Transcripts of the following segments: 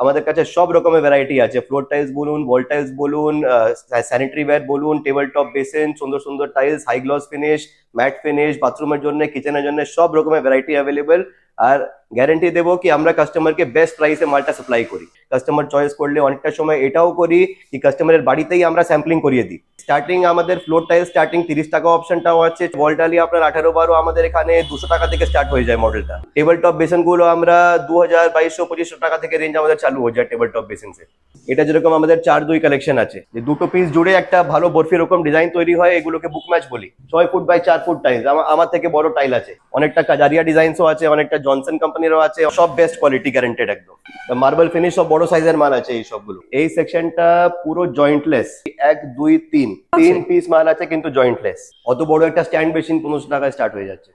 আমাদের কাছে সব রকমের ভ্যারাইটি আছে। ফ্লোর টাইলস বলুন ওয়াল টাইলস বলুন স্যানিটারি ওয়্যার বলুন টেবিল টপ বেসিন সুন্দর সুন্দর tiles high gloss finish matte finish বাথরুমের জন্য কিচেনের জন্য সব রকমের ভ্যারাইটি অ্যাভেলেবেল আর গ্যারান্টি দেবো কি আমরা কাস্টমারকে বেস্ট প্রাইসে মালটা সাপ্লাই করি। কাস্টমার চয়েস করলে অনেকটা সময় এটাও করি কি কাস্টমারের বাড়িতেই আমরা স্যাম্পলিং করিয়ে দিই। স্টার্টিং আমাদের ফ্লোর টাইল স্টার্টিং তিরিশ টাকা অপশনটাও আছে ওয়াল টালি আপনার আঠারো বারো আমাদের এখানে দুশো টাকা থেকে স্টার্ট হয়ে যায় মডেলটা টেবিল টপ বেসনগুলো আমরা দু হাজার বাইশশো, পঁচিশশো টাকা থেকে রেঞ্জ আমাদের চালু হয়ে যায় টেবিল টপ বেসিন এটা যেরকম আমাদের চার দুই কালেকশন আছে, যে দুটো পিস জুড়ে একটা ভালো বরফি রকম ডিজাইন তৈরি হয়, এগুলোকে বুক ম্যাচ বলি। ছয় ফুট বাই চার ফুট টাইলস আমার থেকে বড় টাইল আছে। অনেকটা কাজারিয়া ডিজাইনসও আছে, অনেকটা জনসন কোম্পানিরও আছে সব বেস্ট কোয়ালিটি গ্যারেন্টেড একদম। মার্বেল ফিনিশ সব বড় সাইজের মাল আছে এই সবগুলো। এই সেকশনটা পুরো জয়েন্টলেস এক দুই তিন। তিন পিস মাল আছে কিন্তু জয়েন্টলেস অত বড় একটা স্ট্যান্ড মেশিন পনেরোশো টাকায় স্টার্ট হয়ে যাচ্ছে।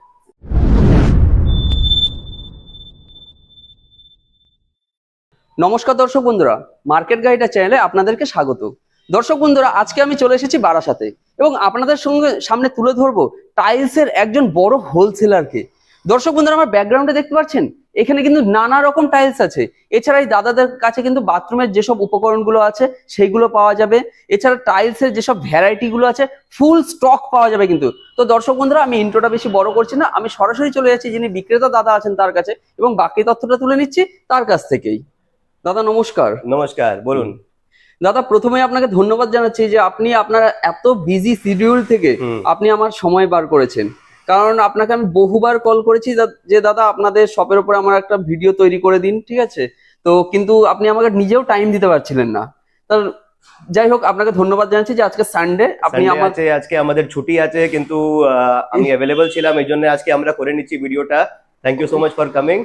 নমস্কার দর্শক বন্ধুরা মার্কেট গাইডার চ্যানেলে আপনাদেরকে স্বাগত। দর্শক বন্ধুরা আজকে আমি চলে এসেছি বারাসাতে এবং আপনাদের সঙ্গে সামনে তুলে ধরবো টাইলসের একজন বড় হোলসেলারকে দর্শক বন্ধুরা আমার ব্যাকগ্রাউন্ডে দেখতে পাচ্ছেন? এখানে কিন্তু নানা রকম টাইলস আছে। এছাড়া এই দাদাদের কাছে কিন্তু বাথরুমের যেসব উপকরণগুলো আছে সেইগুলো পাওয়া যাবে। এছাড়া টাইলসের যেসব ভ্যারাইটি গুলো আছে ফুল স্টক পাওয়া যাবে কিন্তু। তো দর্শক বন্ধুরা আমি ইন্ট্রোটা বেশি বড় করছি না আমি সরাসরি চলে যাচ্ছি যিনি বিক্রেতা দাদা আছেন তার কাছে এবং বাকি তথ্যটা তুলে নিচ্ছি তার কাছ থেকেই। দাদা নমস্কার। নমস্কার বলুন। দাদা প্রথমে আপনাকে ধন্যবাদ জানাচ্ছি যে আপনি আপনার এত বিজি শিডিউল থেকে আপনি আমার সময় বার করেছেন। কারণ আপনাকে আমি বহুবার কল করেছি যে দাদা আপনাদের শপের উপরে আমার একটা ভিডিও তৈরি করে দিন ঠিক আছে? তো কিন্তু আপনি আমাকে নিজেও টাইম দিতে পারছিলেন না। তার যাই হোক আপনাকে ধন্যবাদ জানাচ্ছি যে আজকে সানডে আপনি আমাদের আমার আজকে আমাদের ছুটি আছে কিন্তু আমি অ্যাভেলেবল ছিলাম এই জন্য আজকে আমরা করে নিচ্ছি ভিডিওটা thank you so much for coming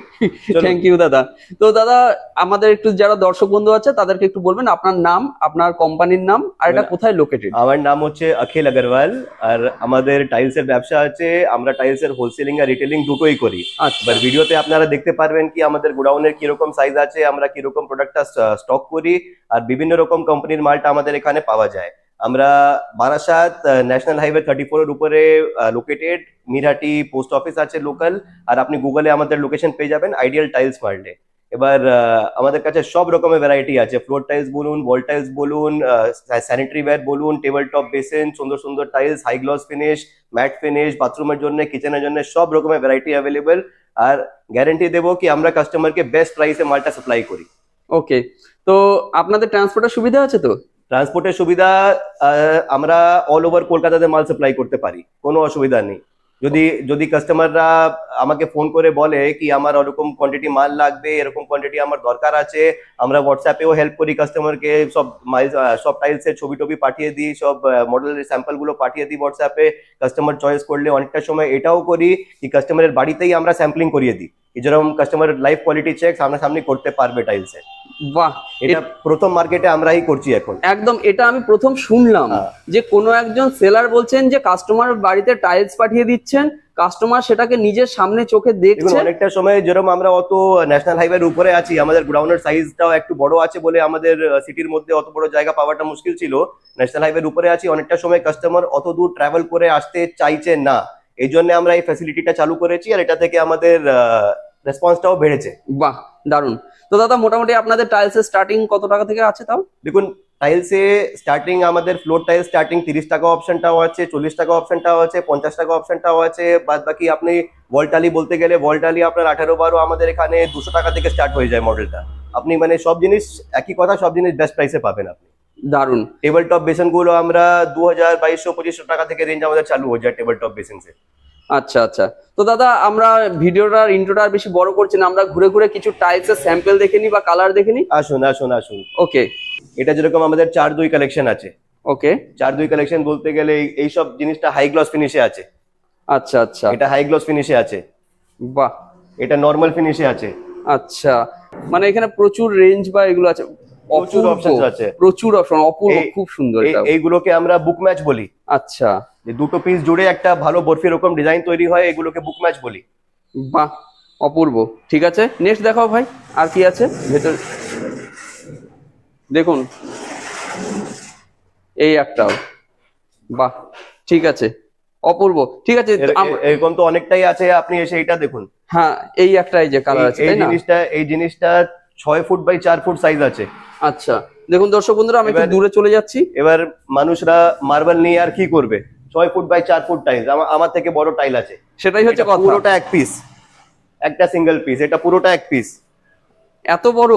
thank you দাদা। তো দাদা আমাদের একটু যারা দর্শক বন্ধু আছে তাদেরকে একটু বলবেন আপনার নাম আপনার কোম্পানির নাম আর এটা কোথায় লোকেটেড আমার নাম হচ্ছে অখিল আগরওয়াল আর আমাদের টাইলস এর ব্যবসা আছে আমরা টাইলস এর হোলসেলিং আর রিটেলিং দুটোই করি। আচ্ছা। এবার ভিডিওতে আপনারা দেখতে পারবেন কি আমাদের গোডাউনের কীরকম সাইজ আছে আমরা কীরকম প্রোডাক্টটা স্টক করি আর বিভিন্ন রকম কোম্পানির মালটা আমাদের এখানে পাওয়া যায়। আমরা Barasat national highway thirty four এর উপরে লোকেটেড মিরহাটি পোস্ট অফিস আছে লোকাল আর আপনি গুগলে আমাদের লোকেশন পেয়ে যাবেন আইডিয়াল টাইলস মারলে এবার আমাদের কাছে সব রকমের ভ্যারাইটি আছে ফ্লোর টাইলস বলুন ওয়াল টাইলস বলুন স্যানিটারি ওয়্যার বলুন টেবিল টপ বেসিন সুন্দর সুন্দর tiles high gloss finish matte finish বাথরুমের জন্য কিচেনের জন্য সব রকমের ভ্যারাইটি অ্যাভেলেবেল আর গ্যারেন্টি দেবো কি, আমরা কাস্টমারকে বেস্ট প্রাইসে মালটা সাপ্লাই করি। ওকে তো আপনাদের ট্রান্সপোর্টের সুবিধা আছে তো? ট্রান্সপোর্টের সুবিধা আমরা অল ওভার কলকাতাতে মাল সাপ্লাই করতে পারি, কোনো অসুবিধা নেই। যদি যদি কাস্টমাররা আমাকে ফোন করে বলে কি আমার ওরকম কোয়ান্টিটি মাল লাগবে, এরকম কোয়ান্টিটি আমার দরকার আছে, আমরা হোয়াটসঅ্যাপেও হেল্প করি কাস্টমারকে সব মাইল সব টাইলসের ছবি টবি পাঠিয়ে দিই, সব মডেলের স্যাম্পলগুলো পাঠিয়ে দিই হোয়াটসঅ্যাপে কাস্টমার চয়েস করলে অনেকটা সময় এটাও করি, কি কাস্টমারের বাড়িতেই আমরা স্যাম্পলিং করিয়ে দিই। যেরকম কাস্টমার লাইফ কোয়ালিটি চেক সামনাসামনি করতে পারবে টাইলসে বাহ এটা প্রথম মার্কেটে আমরাই করছি এখন। একদম এটা আমি প্রথম শুনলাম হ্যাঁ। যে কোনো একজন সেলার বলছেন যে কাস্টমার বাড়িতে টাইলস পাঠিয়ে দিচ্ছেন কাস্টমার সেটাকে নিজের সামনে চোখে দেখছে অনেকটা সময় যেরকম আমরা অত ন্যাশনাল হাইওয়ের উপরে আছি আমাদের গ্রাউন্ডের সাইজটাও একটু বড় আছে বলে আমাদের সিটির মধ্যে অত বড় জায়গা পাওয়াটা মুশকিল ছিল। ন্যাশনাল হাইওয়ের উপরে আছি অনেকটা সময় কাস্টমার অত দূর ট্রাভেল করে আসতে চাইছে না। এই জন্য আমরা এই ফ্যাসিলিটিটা চালু করেছি আর এটা থেকে আমাদের রেসপন্সটাও বেড়েছে। বাহ দারুণ তো দাদা মোটামুটি আপনাদের টাইলসের স্টার্টিং কত টাকা থেকে আছে তাও? দেখুন টাইলসে স্টার্টিং আমাদের ফ্লোর টাইলস স্টার্টিং তিরিশ টাকা অপশনটাও আছে চল্লিশ টাকা অপশনটাও আছে পঞ্চাশ টাকা অপশনটাও আছে। বাদ বাকি আপনি ভলটালি বলতে গেলে ভলটালি আপনার আঠারো বারো আমাদের এখানে দুশো টাকা থেকে স্টার্ট হয়ে যায় মডেলটা আপনি মানে সব জিনিস একই কথা সব জিনিস বেস্ট প্রাইসে পাবেন আপনি। দারুণ টেবিল টপ বেসনগুলো আমরা দু হাজার বাইশশো পঁচিশশো টাকা থেকে রেঞ্জ আমাদের চালু হয়ে যায় টেবিল টপ বেসিনসে আচ্ছা আচ্ছা। তো দাদা আমরা ভিডিওটার ইন্ট্রোটা আর বেশি বড় করছি না আমরা ঘুরে ঘুরে কিছু টাইলসের স্যাম্পল দেখে নিই বা কালার দেখে নিই আসুন আসুন আসুন। ওকে এটা যেরকম আমাদের চার দুই কালেকশন আছে। ওকে চার দুই কালেকশন বলতে গেলে এই সব জিনিসটা হাই গ্লস ফিনিশে আছে। আচ্ছা আচ্ছা। এটা হাই গ্লস ফিনিশে আছে। বাহ। এটা নর্মাল ফিনিশে আছে। আচ্ছা। মানে এখানে প্রচুর রেঞ্জ বা এগুলো আছে। প্রচুর options আছে। প্রচুর অপশন অপূর্ব খুব সুন্দর এইগুলোকে আমরা বুক ম্যাচ বলি। আচ্ছা। যে দুটো পিস জুড়ে একটা ভালো বরফি রকম ডিজাইন তৈরি হয় এগুলোকে বুক ম্যাচ বলি। বাহ অপূর্ব। ঠিক আছে নেক্সট দেখাও ভাই আর কি আছে? ভেতর দেখুন। এই একটাও। বাহ ঠিক আছে অপূর্ব। ঠিক আছে এর- এরকম তো অনেকটাই আছে আপনি এসে এটা দেখুন। হ্যাঁ এই একটা এই যে কালার আছে এই জিনিসটা এই জিনিসটা ছয় ফুট বাই চার ফুট সাইজ আছে। আচ্ছা দেখুন দর্শক বন্ধুরা আমি একটু দূরে চলে যাচ্ছি। এবার মানুষরা মার্বেল নিয়ে আর কি করবে? ছয় ফুট বাই চার ফুট টাইলস আমার থেকে বড় টাইল আছে। সেটাই হচ্ছে কথা। পুরোটা এক পিস একটা সিঙ্গেল পিস এটা পুরোটা এক পিস এত বড়?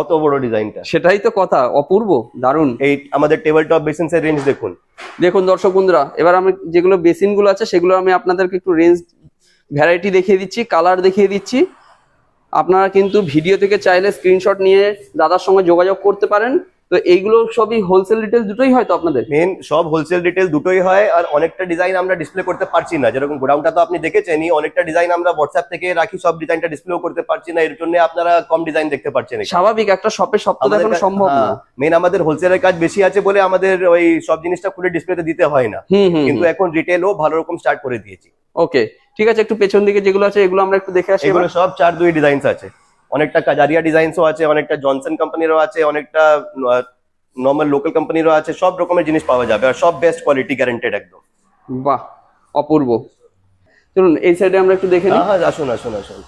এত বড় ডিজাইনটা। সেটাই তো কথা অপূর্ব দারুণ। এই আমাদের টেবিল টপ বেসিনস এর রেঞ্জ দেখুন। দেখুন দর্শক বন্ধুরা এবার আমি যেগুলো বেসিনগুলো আছে সেগুলো আমি আপনাদেরকে একটু রেঞ্জ ভ্যারাইটি দেখিয়ে দিচ্ছি কালার দেখিয়ে দিচ্ছি। আপনারা কিন্তু ভিডিও থেকে চাইলে স্ক্রিনশট নিয়ে দাদার সঙ্গে যোগাযোগ করতে পারেন। তো এইগুলো সবই হোলসেল রিটেল দুটোই হয়তো আপনাদের? মেন সব হোলসেল ডিটেল দুটোই হয় আর অনেকটা ডিজাইন আমরা ডিসপ্লে করতে পারছি না। যেরকম গোডাউনটা তো আপনি দেখেছেনই অনেকটা ডিজাইন আমরা হোয়াটসঅ্যাপ থেকে রাখি সব ডিজাইনটা ডিসপ্লেও করতে পারছি না। এর জন্য আপনারা কম ডিজাইন দেখতে পারছেন স্বাভাবিক একটা শপে সব তো দেখানো সম্ভব না। মেন আমাদের হোলসেলের কাজ বেশি আছে বলে আমাদের ওই সব জিনিসটা খুলে ডিসপ্লেতে দিতে হয় না। কিন্তু এখন রিটেলও ভালো রকম স্টার্ট করে দিয়েছি। ওকে ঠিক আছে একটু পেছন দিকে যেগুলো আছে এগুলো আমরা একটু দেখে আসি এগুলো সব চার দুই ডিজাইনস আছে। অনেকটা কাজারিয়া ডিজাইনসও আছে অনেকটা জনসন কোম্পানিরও আছে অনেকটা নর্মাল লোকাল কোম্পানিরও আছে সব রকমের জিনিস পাওয়া যাবে আর সব বেস্ট কোয়ালিটি গ্যারান্টেড একদম। বাহ অপূর্ব। চলুন এই সাইডে আমরা একটু দেখে নিই। হ্যাঁ হ্যাঁ আসুন আসুন আসুন।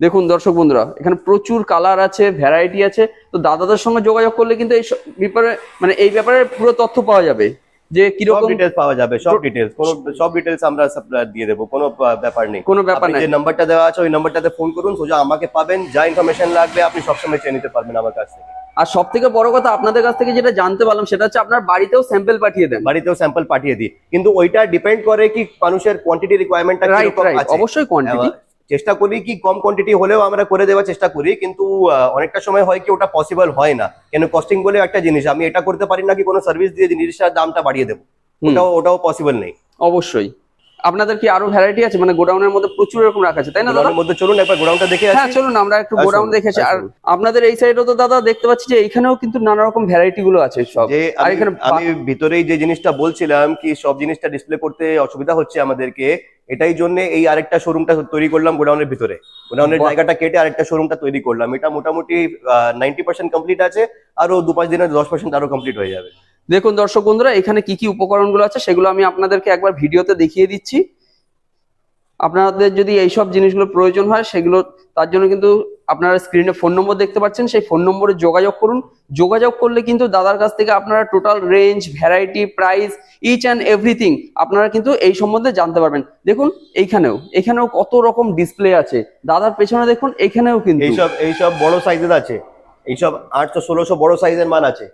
দেখুন দর্শক বন্ধুরা এখানে প্রচুর কালার আছে ভ্যারাইটি আছে। তো দাদাদের সঙ্গে যোগাযোগ করলে কিন্তু এই ব্যাপারে মানে এই ব্যাপারে পুরো তথ্য পাওয়া যাবে। যে কীরকম ডিটেলস পাওয়া যাবে সব ডিটেলস কোন সব ডিটেলস আমরা সাপ্লাই দিয়ে দেবো কোনো ব্যাপার নেই। কোনো ব্যাপার নাই। যে নাম্বারটা দেওয়া আছে ওই নাম্বারটাতে ফোন করুন সোজা আমাকে পাবেন যা ইনফরমেশন লাগবে আপনি সবসময় চেয়ে নিতে পারবেন আমার কাছ থেকে। আর সব থেকে বড় কথা আপনাদের কাছ থেকে যেটা জানতে পারলাম সেটা হচ্ছে আপনার বাড়িতেও স্যাম্পল পাঠিয়ে দেন। বাড়িতেও স্যাম্পল পাঠিয়ে দিই। কিন্তু ওইটা ডিপেন্ড করে কি মানুষের কোয়ান্টিটি রিকোয়ারমেন্টটা কীরকম আছে? অবশ্যই কোয়ান্টিটি চেষ্টা করি কি কম কোয়ান্টিটি হলেও আমরা করে দেওয়ার চেষ্টা করি কিন্তু অনেকটা সময় হয় কি ওটা পসিবল হয় না। কেন কস্টিং বলে একটা জিনিস আমি এটা করতে পারি না কি কোনো সার্ভিস দিয়ে জিনিসটার দামটা বাড়িয়ে দেবো? ওটাও ওটাও পসিবল নেই। অবশ্যই। আপনাদের কি আরও ভ্যারাইটি আছে? মানে গোডাউনের মধ্যে প্রচুর এরকম রাখা আছে তাই না দাদা? গোডাউনের মধ্যে চলুন একবার গোডাউনটা দেখে আসি। হ্যাঁ চলুন আমরা একটু গোডাউন দেখেছি আর আপনাদের এই সাইডেও তো দাদা দেখতে পাচ্ছি যে এখানেও কিন্তু নানা রকম ভ্যারাইটি গুলো আছে সব। যে আর এখানে আমি ভিতরেই যে জিনিসটা বলছিলাম কি সব জিনিসটা ডিসপ্লে করতে অসুবিধা হচ্ছে আমাদেরকে। এটাই জন্য এই আরেকটা শোরুমটা তৈরি করলাম গোডাউনের ভিতরে। গোডাউনের জায়গাটা কেটে আরেকটা শোরুমটা তৈরি করলাম। এটা মোটামুটি নাইনটি পার্সেন্ট কমপ্লিট আছে আরও দু পাঁচ দিনের দশ পার্সেন্ট আরও কমপ্লিট হয়ে যাবে। দেখুন দর্শক বন্ধুরা এখানে কি কি উপকরণগুলো আছে সেগুলো আমি আপনাদেরকে একবার ভিডিওতে দেখিয়ে দিচ্ছি। আপনাদের যদি এইসব জিনিসগুলো প্রয়োজন হয় সেগুলো তার জন্য কিন্তু আপনারা স্ক্রিনে ফোন নম্বর দেখতে পাচ্ছেন সেই ফোন নম্বরে যোগাযোগ করুন। যোগাযোগ করলে কিন্তু দাদার কাছ থেকে আপনারা total range variety price each and everything আপনারা কিন্তু এই সম্বন্ধে জানতে পারবেন। দেখুন এইখানেও এখানেও কত রকম ডিসপ্লে আছে। দাদার পেছনে দেখুন এখানেও কিন্তু। এইসব এইসব বড় সাইজের আছে। এইসব আটশো ষোলোশো বড় সাইজের মাল আছে।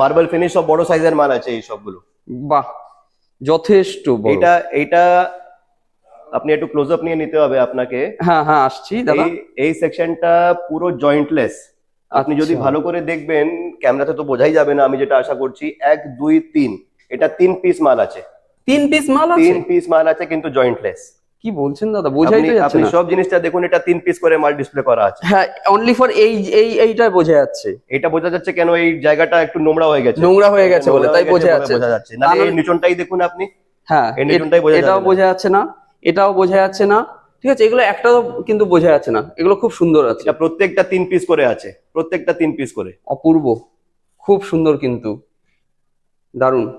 মার্বেল ফিনিশ সব বড় সাইজের মাল আছে এই সবগুলো। বাহ যথেষ্ট। এটা এইটা আপনি একটু ক্লোজ আপ নিয়ে নিতে হবে আপনাকে। হ্যাঁ হ্যাঁ আসছি দাদা। এই সেকশনটা পুরো জয়েন্টলেস আপনি যদি আচ্ছা। ভালো করে দেখবেন ক্যামেরাতে তো বোঝাই যাবে না আমি যেটা আশা করছি এক দুই তিন। এটা তিন পিস মাল আছে। তিন পিস মাল আছে? তিন পিস মাল আছে কিন্তু জয়েন্টলেস কি বলছেন দাদা? বোঝাই তো যাচ্ছে আপনি সব জিনিসটা দেখুন এটা তিন পিস করে মাল ডিসপ্লে করা আছে। হ্যাঁ অনলি ফর এই এই এইটাই বোঝা যাচ্ছে। এটা বোঝা যাচ্ছে কেন এই জায়গাটা একটু নোংরা হয়ে গেছে? নোংরা হয়ে গেছে বলে তাই বোঝা যাচ্ছে। বোঝা যাচ্ছে। না এই নিচনটাই দেখুন আপনি। হ্যাঁ এই নিচনটাই বোঝা যাচ্ছে এটাও বোঝা যাচ্ছে না। এটাও বোঝা যাচ্ছে না। ঠিক আছে এগুলো একটাও কিন্তু বোঝা যাচ্ছে না। এগুলো খুব সুন্দর আছে। প্রত্যেকটা তিন পিস করে আছে। প্রত্যেকটা তিন পিস করে। অপূর্ব। খুব সুন্দর কিন্তু। দারুণ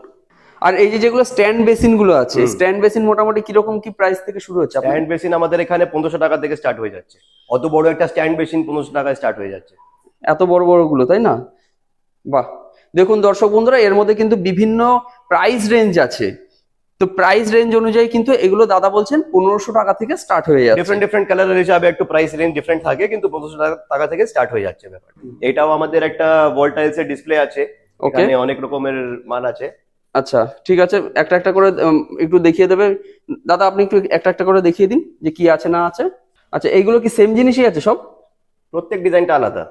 আর এই যে যেগুলো স্ট্যান্ড বেসিনগুলো আছে স্ট্যান্ড বেসিন মোটামুটি কীরকম কি প্রাইস থেকে শুরু হচ্ছে? স্ট্যান্ড বেসিন আমাদের এখানে পনেরোশো টাকা থেকে স্টার্ট হয়ে যাচ্ছে। অত বড় একটা স্ট্যান্ড বেসিন পনেরোশো টাকায় স্টার্ট হয়ে যাচ্ছে। এত বড় বড়গুলো তাই না? বাহ! দেখুন দর্শক বন্ধুরা এর মধ্যে কিন্তু বিভিন্ন প্রাইস রেঞ্জ আছে। তো প্রাইস রেঞ্জ অনুযায়ী কিন্তু এগুলো দাদা বলছেন পনেরোশো টাকা থেকে স্টার্ট হয়ে যাচ্ছে। ডিফারেন্ট ডিফারেন্ট কালারের হিসাবে একটু প্রাইস রেঞ্জ ডিফারেন্ট থাকে কিন্তু পনেরোশো টাকা থেকে স্টার্ট হয়ে যাচ্ছে ব্যাপার। এটাও আমাদের একটা ওয়াল টাইলস এর ডিসপ্লে আছে ওকে অনেক রকমের মাল আছে। আচ্ছা ঠিক আছে একটা একটা করে একটু দেখিয়ে দেবে। দাদা আপনি একটু একটা একটা করে দেখিয়ে দিন যে কি আছে না আছে। আচ্ছা এইগুলো কি সেম জিনিসই আছে সব? প্রত্যেক ডিজাইনটা আলাদা।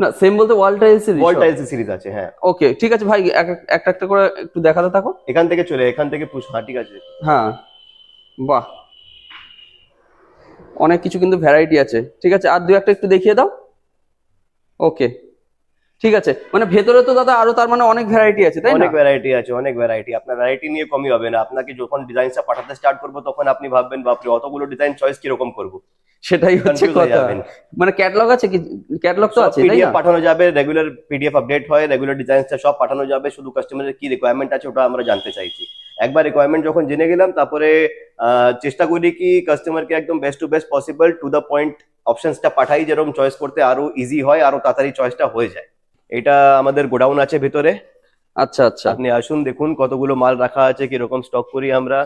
না সেম বলতে wall tiles series wall tiles series আছে হ্যাঁ। ওকে ঠিক আছে ভাই এক- এক- একটা একটা করে একটু দেখাতে থাকো। এখান থেকে চলে এখান থেকে পুশ হ্যাঁ ঠিক আছে। হ্যাঁ বাহ। অনেক কিছু কিন্তু ভ্যারাইটি আছে ঠিক আছে? আর দু একটা একটু দেখিয়ে দাও। ওকে ঠিক আছে। মানে ভেতরে তো দাদা আরও তার মানে অনেক ভ্যারাইটি আছে তাই না? অনেক ভ্যারাইটি আছে অনেক ভ্যারাইটি আপনার ভ্যারাইটি নিয়ে কমই হবে না। আপনাকে যখন ডিজাইনটা পাঠাতে স্টার্ট করব তখন আপনি ভাববেন বাপরে অতগুলো ডিজাইন চয়েস কীরকম করব? সেটাই হচ্ছে কথা। মানে ক্যাটালগ আছে কি? ক্যাটালগ তো আছে তাই না? পাঠানো যাবে রেগুলার পিডিএফ আপডেট হয় রেগুলার ডিজাইনসটা সব পাঠানো যাবে শুধু কাস্টমারের কি রিকোয়ারমেন্ট আছে ওটা আমরা জানতে চাইছি। একবার রিকোয়ারমেন্ট যখন জেনে গেলাম তারপরে চেষ্টা করি কি কাস্টমারকে একদম best to best possible to the point অপশনসটা পাঠাই যেরকম চয়েস করতে আরও ইজি হয় আরও তাড়াতাড়ি চয়েসটা হয়ে যায়। এটা আমাদের গোডাউন আছে ভিতরে। আচ্ছা আচ্ছা। আপনি আসুন দেখুন কতগুলো মাল রাখা আছে কীরকম স্টক করি আমরা।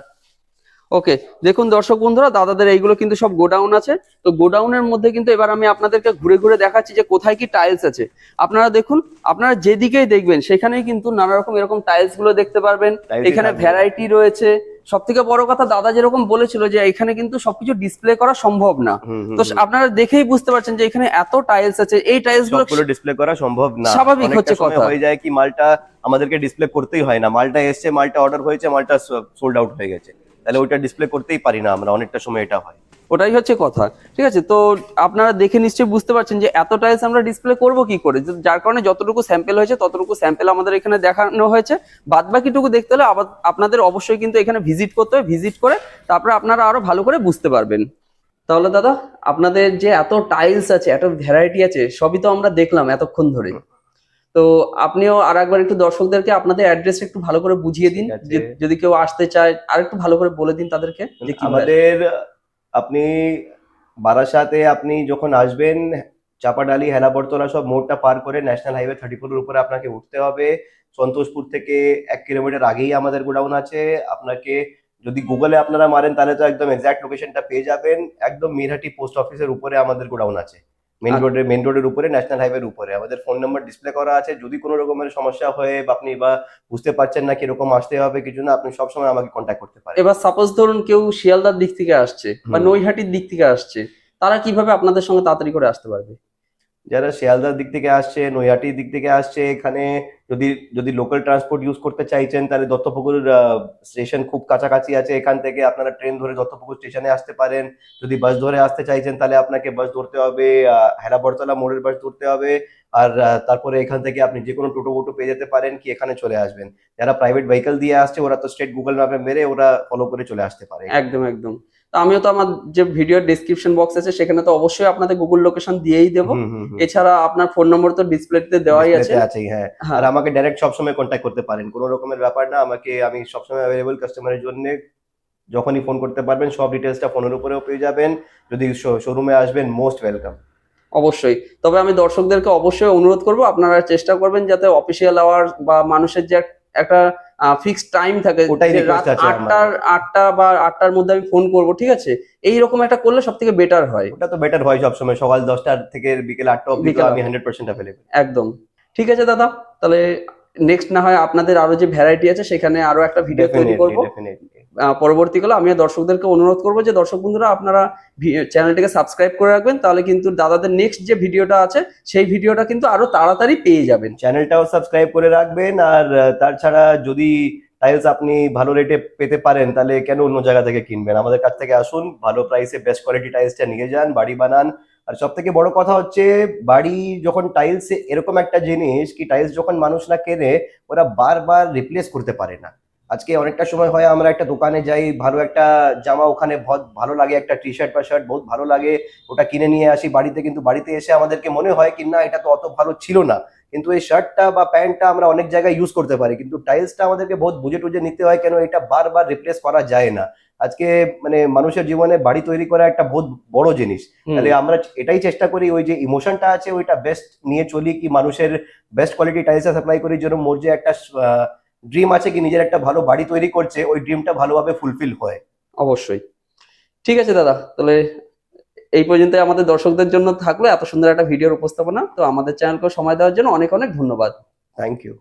ওকে দেখুন দর্শক বন্ধুরা দাদাদের এইগুলো কিন্তু সব গোডাউন আছে। তো গোডাউনের মধ্যে কিন্তু এবার আমি আপনাদেরকে ঘুরে ঘুরে দেখাচ্ছি যে কোথায় কি টাইলস আছে। আপনারা দেখুন আপনারা যেদিকেই দেখবেন সেখানেই কিন্তু নানা রকম এরকম টাইলসগুলো দেখতে পারবেন। এখানে ভ্যারাইটি রয়েছে। সব থেকে বড় কথা দাদা যেরকম বলেছিল যে এখানে কিন্তু সবকিছু ডিসপ্লে করা সম্ভব না। তো আপনারা দেখেই বুঝতে পারছেন যে এখানে এত টাইলস আছে। এই টাইলসগুলো ডিসপ্লে করা সম্ভব না। স্বাভাবিক হচ্ছে কথা। হয়ে যায় কি মালটা আমাদেরকে ডিসপ্লে করতেই হয় না। মালটা এসছে মালটা অর্ডার হয়েছে মালটা সোল্ড আউট হয়ে গেছে। তাহলে ওইটা ডিসপ্লে করতেই পারি না আমরা, অনেকটা সময় এটা হয়। ওটাই হচ্ছে কথা। ঠিক আছে, তো আপনারা দেখে নিশ্চয়ই বুঝতে পারছেন যে এত টাইলস আমরা ডিসপ্লে করব কি করে? যার কারণে যতটুকু স্যাম্পেল হয়েছে, ততটুকু স্যাম্পেল আমাদের এখানে দেখানো হয়েছে। বাদ বাকিটুকু দেখতে হলে আপনাদের অবশ্যই কিন্তু এখানে ভিজিট করতে হবে ভিজিট করে তারপরে আপনারা আরও ভালো করে বুঝতে পারবেন। তাহলে দাদা, আপনাদের যে এত টাইলস আছে, এত ভ্যারাইটি আছে, সবই তো আমরা দেখলাম এতক্ষণ ধরে। তো আপনিও আর একবার একটু দর্শকদেরকে আপনাদের অ্যাড্রেস একটু ভালো করে বুঝিয়ে দিন যে- যদি কেউ আসতে চায় আর একটু ভালো করে বলে দিন তাদেরকে আমাদের আপনি বারাসাতে আপনি যখন আসবেন চাপাডালি হেলাবরতলা সব মোড়টা পার করে ন্যাশনাল হাইওয়ে থার্টি ফোর উপরে আপনাকে উঠতে হবে। সন্তোষপুর থেকে এক কিলোমিটার আগেই আমাদের গোডাউন আছে। আপনাকে যদি গুগলে আপনারা মারেন তাহলে তো একদম এক্সাক্ট লোকেশনটা পেয়ে যাবেন। একদম মিরহাটি পোস্ট অফিসের উপরে আমাদের গোডাউন আছে। মেন রোডে রোডের মেন রোডের উপরে ন্যাশনাল হাইওয়ের উপরে। আমাদের ফোন নাম্বার ডিসপ্লে করা আছে। যদি কোনো রকমের সমস্যা হয় বা আপনি বা বুঝতে পারছেন না কীরকম আসতে হবে কিছু না আপনি সবসময় আমাকে কন্ট্যাক্ট করতে পারেন। এবার সাপোজ ধরুন কেউ শিয়ালদার দিক থেকে আসছে বা নৈহাটির দিক থেকে আসছে তারা কীভাবে আপনাদের সঙ্গে তাড়াতাড়ি করে আসতে পারবে? যারা শিয়ালদার দিক থেকে আসছে নৈহাটির দিক থেকে আসছে এখানে যদি যদি লোকাল ট্রান্সপোর্ট ইউজ করতে চাইছেন তাহলে দত্তপুকুর স্টেশন খুব কাছাকাছি আছে। এখান থেকে আপনারা ট্রেন ধরে দত্তপুকুর স্টেশনে আসতে পারেন। যদি বাস ধরে আসতে চাইছেন তাহলে আপনাকে বাস ধরতে হবে আহ, হেলাবরতলা মোড়ের বাস ধরতে হবে। আর তারপরে এখান থেকে আপনি যে কোনো টোটো ফোটো পেয়ে যেতে পারেন কি এখানে চলে আসবেন। যারা প্রাইভেট ভেহিকল দিয়ে আসছে ওরা তো স্টেট গুগল ম্যাপে মেরে ওরা ফলো করে চলে আসতে পারে। একদম একদম। তো আমিও তো আমার যে ভিডিও ডেসক্রিপশন বক্স আছে সেখানে তো অবশ্যই আপনাদের গুগল লোকেশন দিয়েই দেবো। এছাড়া আপনার ফোন নম্বর তো ডিসপ্লেতে দেওয়াই আছে। আছেই হ্যাঁ। হ্যাঁ। আর আমাকে ডাইরেক্ট সবসময় কন্ট্যাক্ট করতে পারেন। কোনো রকমের ব্যাপার না আমাকে আমি সবসময় অ্যাভেলেবল কাস্টমারের জন্য যখনই ফোন করতে পারবেন সব ডিটেলসটা ফোনের উপরেও পেয়ে যাবেন। যদি শোরুমে আসবেন মোস্ট ওয়েলকাম অবশ্যই। তবে আমি দর্শকদেরকে অবশ্যই অনুরোধ করব আপনারা চেষ্টা করবেন যাতে অফিসিয়াল আওয়ার বা মানুষের যে এক- একটা ফিক্সড টাইম থাকে রাত আটটার আটটা বা আটটার মধ্যে আমি ফোন করব ঠিক আছে? এই রকম একটা করলে সব থেকে বেটার হয়। ওটা তো বেটার হয় সবসময়। সকাল দশটার থেকে বিকেল আটটা অব্দি আমি হান্ড্রেড পার্সেন্ট অ্যাভেলেবল একদম। ঠিক আছে দাদা তাহলে নেক্সট না হয় আপনাদের আরও যে ভ্যারাইটি আছে সেখানে আরও একটা ভিডিও তৈরি করব। পরবর্তীকালে আমি দর্শকদেরকে অনুরোধ করব যে দর্শক বন্ধুরা, আপনারা চ্যানেলটিকে সাবস্ক্রাইব করে রাখবেন, তাহলে কিন্তু দাদাদের নেক্সট যে ভিডিওটা আছে, সেই ভিডিওটা কিন্তু আরও তাড়াতাড়ি পেয়ে যাবেন। চ্যানেলটাও সাবস্ক্রাইব করে রাখবেন, আর তাছাড়া যদি টাইলস আপনি ভালো রেটে পেতে পারেন, তাহলে কেন অন্য জায়গা থেকে কিনবেন? আমাদের কাছ থেকে আসুন, ভালো প্রাইসে বেস্ট কোয়ালিটি টাইলসটা নিয়ে যান, বাড়ি বানান। আর সব থেকে বড় কথা হচ্ছে, বাড়ি যখন টাইলস এরকম একটা জিনিস, কি টাইলস যখন মানুষ না কেনে, ওরা বারবার রিপ্লেস করতে পারে না। আজকে অনেকটা সময় হয় আমরা একটা দোকানে যাই ভালো একটা জামা ওখানে ভালো লাগে একটা টি শার্ট বা শার্ট বহুত ভালো লাগে ওটা কিনে নিয়ে আসি বাড়িতে কিন্তু বাড়িতে এসে আমাদেরকে মনে হয় কি না এটা তো অত ভালো ছিল না। কিন্তু এই শার্টটা বা প্যান্টটা আমরা অনেক জায়গায় ইউজ করতে পারি কিন্তু টাইলসটা আমাদেরকে বহুত বুঝে টুঝে নিতে হয় কেন এটা বারবার রিপ্লেস করা যায় না। আজকে মানে মানুষের জীবনে বাড়ি তৈরি করা একটা বহুত বড় জিনিস। তাহলে আমরা এটাই চেষ্টা করি ওই যে ইমোশনটা আছে ওইটা বেস্ট নিয়ে চলি কি মানুষের বেস্ট কোয়ালিটি টাইলস সাপ্লাই করি যেন মোর যে একটা ড্রিম আছে কি নিজের একটা ভালো বাড়ি তৈরি করছে ওই ড্রিমটা ভালোভাবে ফুলফিল হয়। অবশ্যই। ঠিক আছে দাদা তাহলে এই পর্যন্ত আমাদের দর্শকদের জন্য থাকল এত সুন্দর একটা ভিডিওর উপস্থাপনা। তো আমাদের চ্যানেলকে সময় দেওয়ার জন্য অনেক অনেক ধন্যবাদ। Thank you